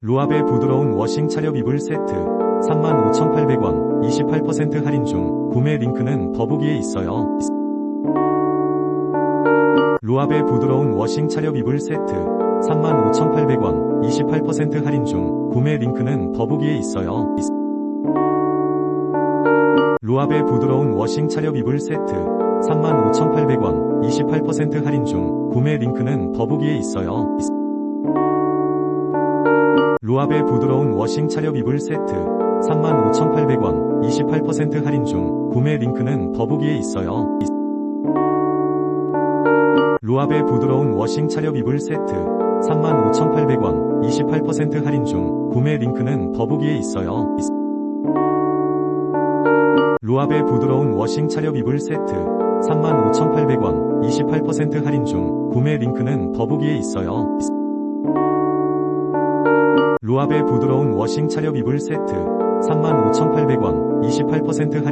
루압의 부드러운 워싱 차렵 이불 세트 35,800원 28% 할인 중 구매 링크는 더보기에 있어요. 루압의 부드러운 워싱 차렵 이불 세트 35,800원 28% 할인 중 구매 링크는 더보기에 있어요. 루압의 부드러운 워싱 차렵 이불 세트 35,800원 28% 할인 중 구매 링크는 더보기에 있어요. 루압의 부드러운 워싱 차렵 이불 세트 35,800원 28% 할인 중 구매 링크는 더보기에 있어요. 루압의 부드러운 워싱 차렵 이불 세트 35,800원 28% 할인 중 구매 링크는 더보기에 있어요. 루압의 부드러운 워싱 차렵 이불 세트 35,800원 28% 할인 중 구매 링크는 더보기에 있어요. 루압의 부드러운 워싱 차렵 이불 세트. 35,800원 28% 할인